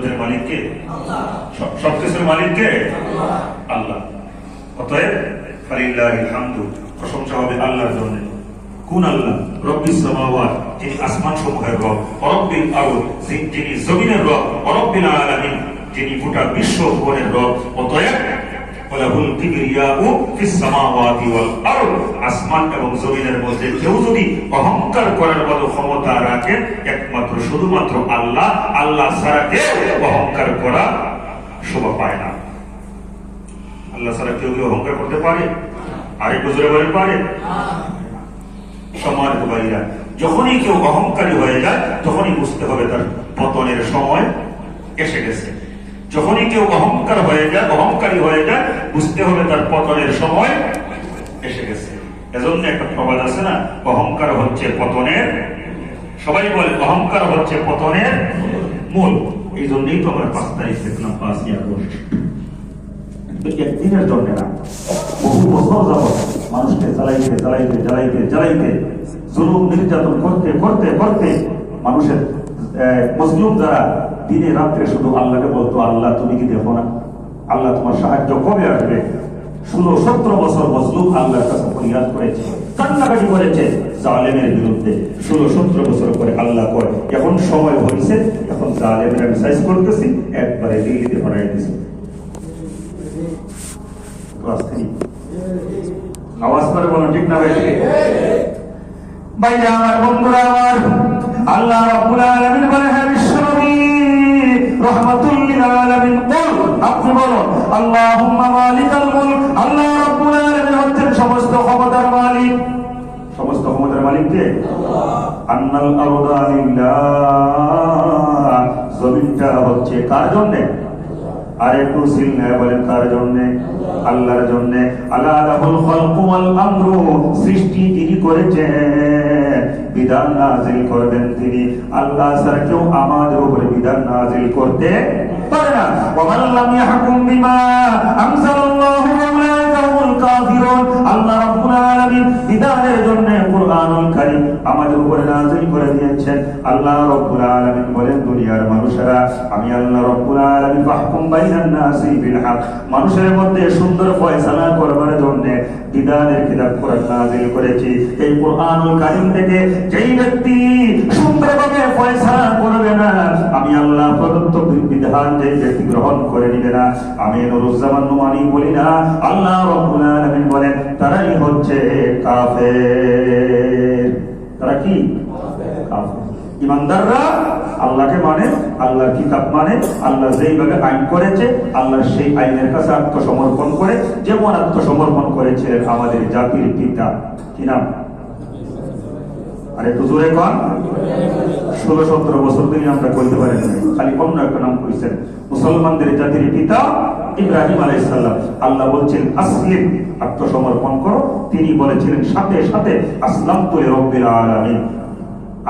রাজত্বের মালিক কে সব- সবকিছুর মালিক কে আল্লাহ। অতএব প্রশংসা হবে আল্লাহর জন্য। কোন আল্লাহ? রব্বিস সামাওয়াত, যিনি আসমান সমূহের রব রব্বিল আরদ, যিনি জমিনের রব রব্বিল আলামিন, যিনি গোটা বিশ্ব ভুবনের রব। অতএব ওয়ালাহুল কিবরিয়াউ ফিস সামাওয়াতি ওয়াল আরদ। আসমান এবং জমিনের মধ্যে কেউ যদি অহংকার করার মতো ক্ষমতা রাখে, একমাত্র শুধুমাত্র আল্লাহ আল্লাহ ছাড়া কেউ অহংকার করা শোভা পায় না। আল্লাহ ছাড়া কেউ কেউ অহংকার করতে পারে? আরেক জোরে বলে পারে। সম্মানিত ভাইরা, যখনই কেউ অহংকারী হয়ে যায়, তখনই বুঝতে হবে তার পতনের সময় এসে গেছে। যখনই কেউ অহংকার হয়ে যায়, অহংকারী হয়ে যায়, বুঝতে হবে তার পতনের সময় এসে গেছে। এজন্য একটা প্রবাদ আছে না, অহংকার হচ্ছে পতনের সবাই বলে, অহংকার হচ্ছে পতনের মূল। এই জন্যই তো আমরা পাঁচ তারিখ দেখলাম একদিনের জন্য না, বহু বছর যাবৎ মানুষকে জ্বালাইতে জ্বালাইতে জ্বালাইতে জ্বালাইতে জুলুম, নির্যাতন করতে করতে করতে মানুষের মজলুম যারা দিনে রাত্রে শুধু আল্লাহকে বলতো, আল্লাহ, তুমি কি দেখো না? আল্লাহ তোমার সাহায্য কবে আসবে? ষোলো, সতেরো বছর মজলুম আল্লাহর কাছে ফরিয়াদ করেছে, কান্নাকাটি করেছে জালেমের বিরুদ্ধে। ষোলো, সতেরো বছর পরে আল্লাহ করে এখন সময় হয়েছে এখন জালেমের আমি সাইজ করতেছি, একবারে দিল্লিতে পাঠাই দিছি। আওয়াজ করে বলো, ঠিক না ভাই? ভাইরা আমার বন্ধুরা আমার, আল্লাহ রাব্বুল আলামিন বলে হ্যাঁ বিশ্বনবী রাহমাতুল আলামিন বল আপনি বলো আল্লাহুম্মা মালিকাল মুলক আল্লাহ রাব্বুল আলামিন হচ্ছেন সমস্ত ক্ষমতার মালিক। সমস্ত ক্ষমতার মালিক কে? আন্নাল আরদা লিল্লাহ জমিনটা হচ্ছে কার জন্য? আর একটু বলেন কার জন্য? আল্লাহর জন্য। আল্লাহ রাহুল খলকু ওয়াল আমরু সৃষ্টি তিনি করেছেন। বিধান নাজিল করবেন তিনি। আল্লাহ ছাড়া কেউ আমাদের উপরে বিধান নাজিল করতে পারে না। আল্লাহ দিদারের জন্য কোরআনুল কারীম আমাদের উপরে নাযিল করে দিয়েছেন। আল্লাহ রাব্বুল আলামিন বলেন, দুনিয়ার মানুষেরা, আমি আল্লাহ রাব্বুল আলামিন, ফাহকুম বাইনান নাসি বিল হক। মানুষের মধ্যে সুন্দর ফয়সালা করবার জন্য দিদারের কিতাব কোরআন নাযিল করেছি। এই কোরআনুল কারীম থেকে যেই ব্যক্তি সুন্দরভাবে ফয়সালা করবে না। আমি আল্লাহ প্রদত্ত বিধান যেই ব্যক্তি গ্রহণ করে নিবে না। আমি নুরুজ্জামান নুমানি বলি না। আল্লাহ রাব্বুল আলামিন বলেন, তারাই হচ্ছে কাফের। তারা কি? কাফের। ইমানদাররা আল্লাহকে মানে আল্লাহর কিতাব মানে আল্লাহ যেইভাবে আইন করেছে, আল্লাহ সেই আইনের কাছে আত্মসমর্পণ করে, যেমন আত্মসমর্পণ করেছিলেন আমাদের জাতির পিতা। কি নাম? আর একটু জোরে কন। ষোলো, সতেরো বছর তিনি আমরা করতে পারি খালি অন্য একটা নাম করেছেন। মুসলমানদের জাতির পিতা ইব্রাহিম আলাইসাল্লাম আল্লাহ বলছেন, আসলিম, আত্মসমর্পণ করো। তিনি বলেছিলেন, সাথে সাথে আসলাম তুলে রব্বিল আলামিন।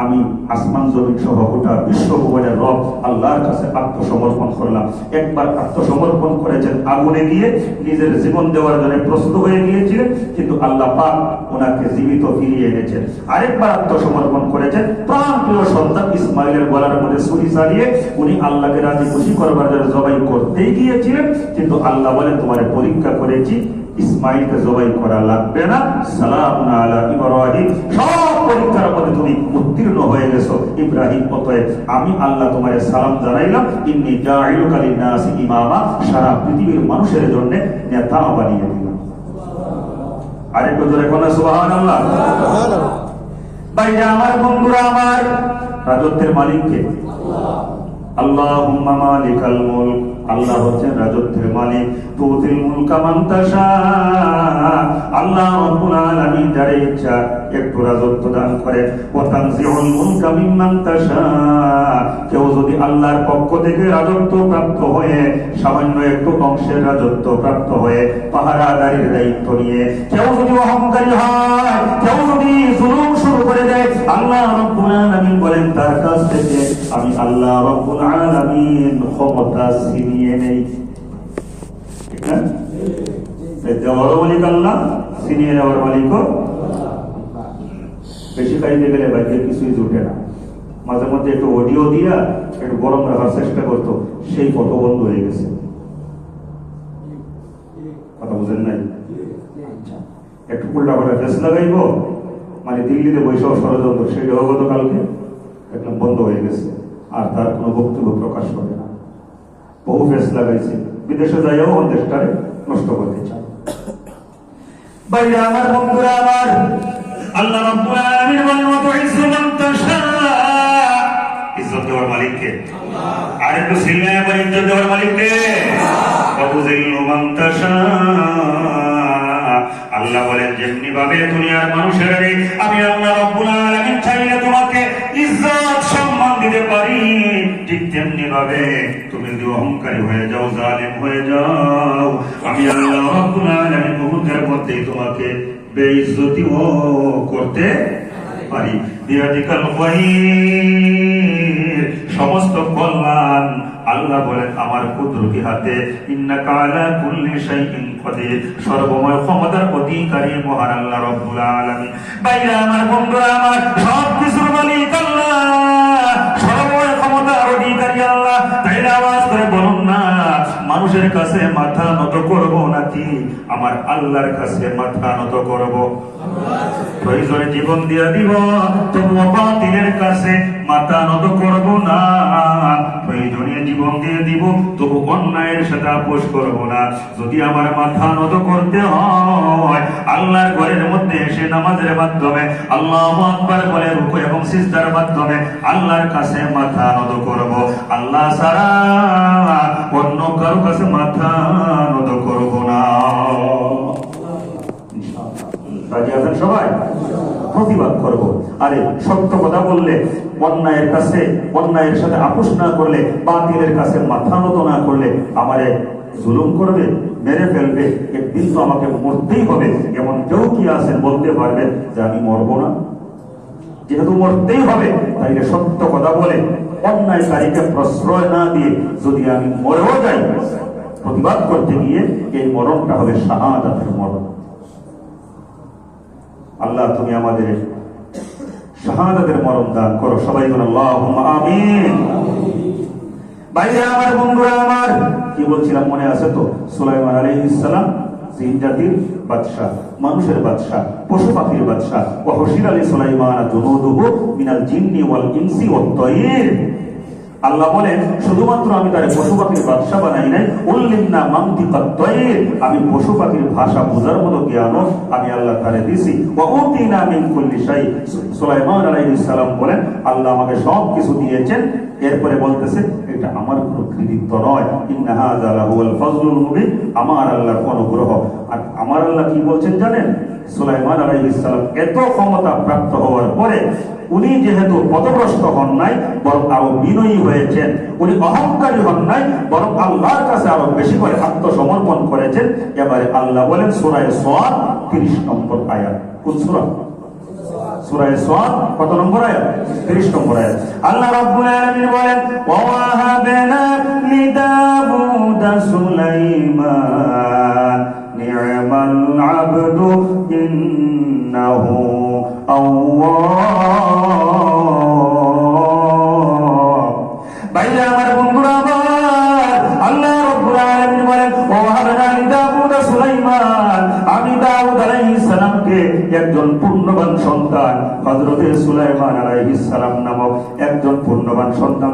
আমি আসমান জমিন সহ গোটা বিশ্ব ভুবনের রব আল্লাহর কাছে আত্মসমর্পণ করলাম। একবার আত্মসমর্পণ করেছেন আগুনে গিয়ে নিজের জীবন দেওয়ার জন্য প্রস্তুত হয়ে গিয়েছিলেন কিন্তু আল্লাহ পাক ওনাকে জীবিত ফিরিয়ে এনেছেন। আরেকবার আত্মসমর্পণ করেছেন প্রাণ প্রিয় সন্তান ইসমাইলের গলার মধ্যে ছুরি চালিয়ে উনি আল্লাহকে রাজি খুশি করবার জন্য জবাই করতেই গিয়েছিলেন কিন্তু আল্লাহ বলে, তোমার পরীক্ষা করেছি, ইসমাইলকে জবাই করা লাগবে না। সালাম আলা ইব্রাহিম। সব পরীক্ষার হয়ে গেছো। ইব্রাহিম, অতএব আমি আল্লাহ তোমার সালাম জানাইলাম জাইলুকা লিন্নাসি ইমামা সারা পৃথিবীর মানুষের জন্য নেতা বানিয়ে দিলাম। আরেকটু জোরে কোন সুবহানাল্লাহ। ভাইরা আমার, বন্ধুরা আমার, রাজত্বের মালিককে। আল্লাহুম্মা মালিকাল মুলক, আল্লাহ হচ্ছেন রাজত্বের মালিক। তুতিল মুলকা মান তাশা। আল্লাহ রাব্বুল আলামিন যারে ইচ্ছা একটু রাজত্ব দান করে ওয়া তানজিউল মুলকা মিম্মান তাশা। কেউ যদি আল্লাহর পক্ষ থেকে রাজত্ব প্রাপ্ত হয়ে, সামান্য একটু অংশের রাজত্ব প্রাপ্ত হয়ে, পাহারাদারির দায়িত্ব নিয়ে, কেউ যদি অহংকারী হয়, কেউ যদি জুলুম শুরু করে দেয়, আল্লাহ রাব্বুল আলামিন বলেন, তার কাছ থেকে আমি আল্লাহ রাব্বুল আলামিন ক্ষমতা ছিনিয়ে নেই। ঠিক না? দেওয়ার মালিক আল্লাহ বেশি গেলে কিছুই জুটে না। মাঝে মধ্যে একটু অডিও দিয়া একটু গরম রাখার চেষ্টা করতো, সেই ফটো বন্ধ হয়ে গেছে। কথা বুঝেন নাই? একটু উল্টা ফেস লাগাইব মানে দিল্লিতে বৈশাখ ষড়যন্ত্র সেটাও গতকালকে একদম বন্ধ হয়ে গেছে, আর তার কোনো বক্তব্য প্রকাশ করে না। বহু ফেস লাগাইছে। বিদেশে যাইও দেশটারে নষ্ট করতে চায়। বাইরে আমার বন্ধুরা আমার। আল্লাহ রাব্বুল আলামিন বলেন ওয়া তুইজ্জু মান তাশা ইজ্জত দেওয়ার মালিক কে আর একটু সিলমায় বলেন ইজ্জত দেওয়ার মালিক কে ওয়া তুযিল্লু মান তাশা আল্লাহ বলেন যেমনি ভাবে দুনিয়ার মানুষের আমি আল্লাহ রাব্বুল আলামিন চাইলে তোমাকে ইজ্জত সম্মান দিতে পারি। ঠিক তেমনি ভাবে তুমি যদি অহংকারী হয়ে যাও, জালেম হয়ে যাও, আমি আল্লাহ আলামিন মুহূর্তের মধ্যেই তোমাকে বেইজ্জতিও করতে পারি। সমস্ত কল্যাণ আল্লাহ বলেন আমার কুদরতি হাতে। ইন্নাকা আলা কুল্লি শাইইন কাদির, সর্বময় ক্ষমতার অধিকারী মহান আল্লাহ রব্বুল আলামিন। আমার বন্ধুরা, আমার সব কিছুর মালিক আল্লাহ। মানুষের কাছে মাথা নত করব নাকি? আমার আল্লাহর কাছে মাথা নত করব। প্রয়োজনে জীবন দিয়া দিব তবু বাতিলের কাছে মাথা নত করব না। দিয়ে দিব, তবু অন্যায়ের সাথে আপোষ করব না। যদি আমার মাথা নত করতে হয়, আল্লাহর ঘরের মধ্যে এসে নামাজের মাধ্যমে, আল্লাহ আকবার বলে রুকু এবং সিজদার মাধ্যমে আল্লাহর কাছে মাথা নত করব। আল্লাহ সারা অন্য কারও কাছে মাথা নত রাজি আছেন সবাই? প্রতিবাদ করব। আরে, সত্য কথা বললে, অন্যায়ের কাছে, অন্যায়ের সাথে আপোষ না করলে, বাতিলের কাছে মাথা নত না করলে আমারে জুলুম করবে, মেরে ফেলবে একদিন তো আমাকে মরতেই হবে। এমন কেউ কি আছেন বলতে পারবে যে আমি মরবো না? যেহেতু মরতেই হবে তাইলে সত্য কথা বলে অন্যায়কারীকে প্রশ্রয় না দিয়ে যদি আমি মরেও যাই, প্রতিবাদ করতে গিয়ে এই মরণটা হবে শাহাদাতের মরণ। আল্লাহ, তুমি আমাদের শাহাদাতের মরণ দান করো। সবাই বলো আল্লাহুম্মা আমিন। বাইরে আমার, বন্ধুরা আমার, কি বলছিলাম মনে আছে তো? সুলাইমান আলাইহিস সালাম, জিন জাতির বাদশাহ, মানুষের বাদশাহ, পশু পাখির বাদশাহ। ওয়া হুশির আলী সুলাইমান জুনুদুহু মিনাল জিন্নি ওয়াল ইনসি ওয়াত তায়ির আল্লাহ বলেন, শুধুমাত্র আমি তার পশু পাখির বাদশা বানাই নাই, উল্লিন্না না মামতি আমি পশু পাখির ভাষা বোঝার মতো জ্ঞান আমি আল্লাহ তারে দিছি। উতিনা মিন কুল্লি সাই আলাইহিস সালাম বলেন, আল্লাহ আমাকে সব কিছু দিয়েছেন এরপরে বলতেছে, এটা আমার কোনো কৃতিত্ব নয়। আমার আল্লাহর অনুগ্রহ। আর আমার আল্লাহ কি বলছেন জানেন? সুলাইমান আলাইহিস সালাম এত ক্ষমতা প্রাপ্ত হওয়ার পরে উনি যেহেতু পথভ্রষ্ট হন নাই, বরং আরও বিনয়ী হয়েছেন। উনি অহংকারী হন নাই, বরং আল্লাহর কাছে আরও বেশি করে আত্মসমর্পণ করেছেন। এবারে আল্লাহ বলেন সুরায় সোয়াদ তিরিশ নম্বর আয়াত। কোন সুরা? সূরায়ে সাদ কত নম্বর আয়াত? 30 নম্বর আয়াত। আল্লাহ রাব্বুল আলামিন বলেন ওয়া ওয়াহাবনা লিদাউদা সুলাইমান নি'মাল আবদু ইন্নাহু আওয়াব. বাইরে আমার বন্ধুরা আমি দাউদ আলাইহিস সালামকে একজন পূর্ণবান সন্তান হজরতের সুলাইমান আলাইহিস সালাম নামক একজন পূর্ণবান সন্তান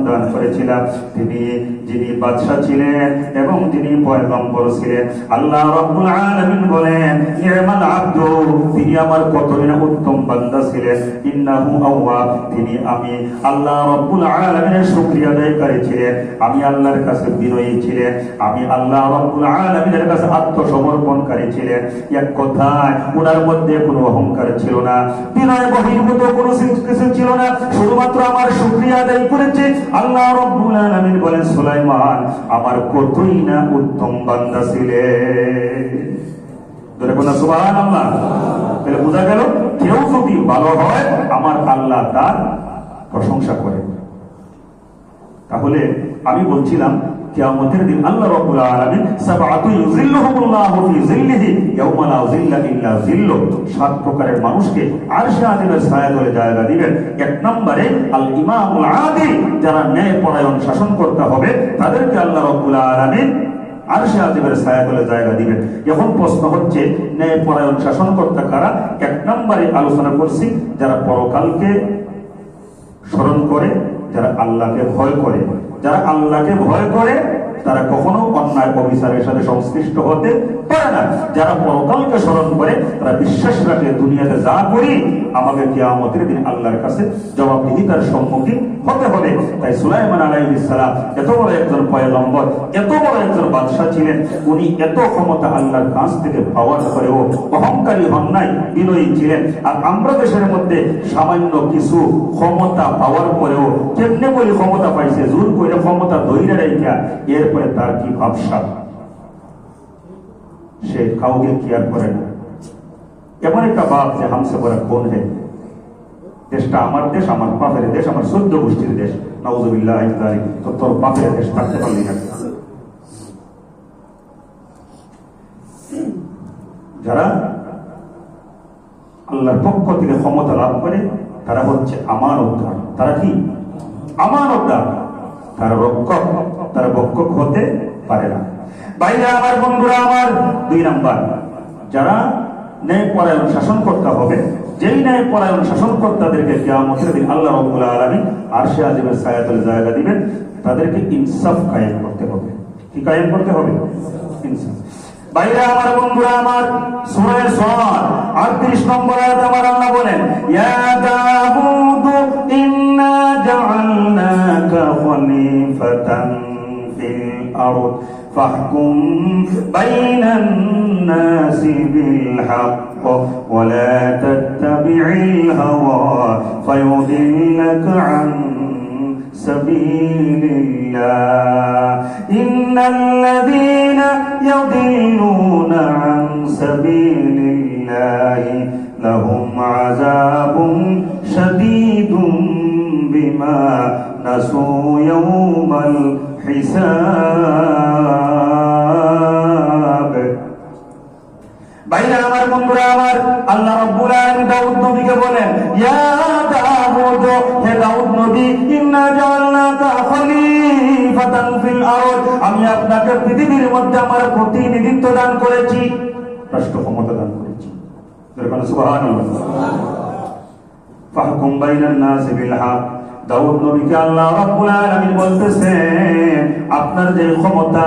দান করেছিলাম তিনি যিনি বাদশা ছিলেন এবং তিনি পয়গম্বর ছিলেন। আল্লাহ রাব্বুল আলামিন বলেন নি'মাল আব্দু, তিনি আমার কতই না উত্তম বান্দা ছিলেন। ইন্নাহু আওয়াব তিনি আমি। আল্লাহ রাব্বুল আলামিনের শুকরিয়া আদায়কারী ছিলেন। আমি আল্লাহর কাছে বিনয়ী ছিলেন। আমি আল্লাহ রাব্বুল আলামিনের কাছে আত্মসমর্পণকারী ছিলেন। এক কথায় ওনার মধ্যে কোনো অহংকার ছিল না। বিনয় বহির্ভূত কোনো কিছু ছিল না। শুধুমাত্র আমার শুকরিয়া আদায় করেছে আল্লাহ রাব্বুল আলামিন বলেন, সুলাইমান, আমার কতই না উত্তম বান্দা ধরে তাহলে বোঝা গেল, কেউ যদি ভালো হয়, আমার আল্লাহ তার প্রশংসা করে তাহলে আমি বলছিলাম কিয়ামতের দিন আল্লাহ রাব্বুল আলামিন সাবআতু ইউযিল্লুহুমুল্লাহু ফি যিল্লিহি ইয়াওমা লা যিল্লা ইল্লা যিল্লু। সাত প্রকারের মানুষকে আরশে আজিমের ছায়াতলে জায়গা দিবেন। এক নম্বরে আল ইমামুল আদিল, যারা ন্যায় পরায়ণ শাসন করতে হবে, তাদেরকে আল্লাহ রাব্বুল আলামিন আরশে আজিমের ছায়াতলে জায়গা দিবেন। এখন প্রশ্ন হচ্ছে ন্যায় পরায়ণ শাসন করতে কারা? এক নম্বরে আলোচনা করছি, যারা পরকালকে স্মরণ করে যারা আল্লাহকে ভয় করে যারা আল্লাহকে ভয় করে তারা কখনো অন্যায় অবিচারের সাথে সংশ্লিষ্ট হতে পারে না। যারা পরকালকে স্মরণ করে, তারা বিশ্বাস রাখে, দুনিয়াতে যা করি, আমাকে কিয়ামতের দিন আল্লাহর কাছে জবাবদিহিতার সম্মুখীন হতে হবে। তাই সুলাইমান আলাইহিস সালাম এত বড় একজন পয়গম্বর, এত বড় একজন বাদশাহ ছিলেন। উনি এত ক্ষমতা আল্লাহর কাছ থেকে পাওয়ার পরেও অহংকারী হন নাই, বিনয়ী ছিলেন। আর আমরা দেশের মধ্যে সামান্য কিছু ক্ষমতা পাওয়ার পরেও কেমনে বলি ক্ষমতা পাইছে? জোর করে ক্ষমতা ধৈর্য রেখা এরপরে তার কি ভাবসা সে কাউকে কেয়ার করে না। এমন একটা বাপ যে হামসে বড় কোন হে দেশটা আমার দেশ, আমার বাপের দেশ, আমার সদ্য গোষ্ঠীর দেশ। তো তোর দেশ থাকতে পারলি না। যারা আল্লাহর পক্ষ থেকে ক্ষমতা লাভ করে, তারা হচ্ছে আমার উদ্ধার। তারা কি? আমার উদ্ধার। তারা রক্ষক। তারা বক্ষক হতে পারে না। বাইরে আমার বন্ধুরা, আমার দুই নাম্বার। যারা ন্যায় পরায়ণ শাসন করতে হবে যেই ন্যায় পরায়ণ শাসন কর্তাদেরকে কেয়ামতের দিন আল্লাহ রব্বুল আলামিন আরশে আজিমের ছায়াতলে জায়গা দিবেন, তাদেরকে ইনসাফ কায়েম করতে হবে। কি কায়েম করতে হবে? ইনসাফ। বাইরে আমার বন্ধুরা, আমার সূরা সাদ 38 নম্বর আয়াত আমার আল্লাহ বলেন, ইয়া ইন্না জাআলনাকা খলিফাতান الأرض. فاحكم بين الناس بالحق ولا تتبع الهوى فيضلك عن سبيل الله. إن الذين يضلون عن سبيل الله لهم عذاب شديد بما نسوا يوم الحساب বাইরে আমার বন্ধুরা আমার আল্লাহ রাব্বুল আলামিন দাউদ নবীকে বলেন ইয়া দাউদ হে দাউদ নবী ইন্না জাআলনাকা খলিফাতান ফিল আরদ আমি আপনাকে পৃথিবীর মধ্যে আমার প্রতিনিধিত্ব দান করেছি রাষ্ট্র ক্ষমতা দান করেছি যেরকম সুবহানাল্লাহ ফাহকুম বাইনান নাসি বিল হক দাউদ নবীকে আল্লাহ রাব্বুল আলামিন বলতেছেন, আপনার যে ক্ষমতা,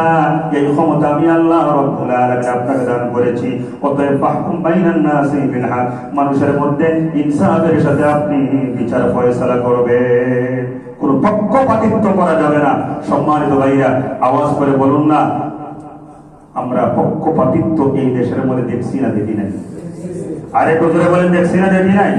এই ক্ষমতা আমি আল্লাহ রাব্বুল আলামিন আপনাকে দান করেছি। অতএব ফাহকুম বাইনান নাসি বিল হক, মানুষের মধ্যে ইনসাফের সাথে আপনি বিচার ফয়সালা করবেন। কোন পক্ষপাতিত্ব করা যাবে না। সম্মানিত ভাইরা, আওয়াজ করে বলুন না, আমরা পক্ষপাতিত্ব এই দেশের মধ্যে দেখছি না, দেখি নাই? আরে জোরে বলেন, দেখছি না, দেখি নাই?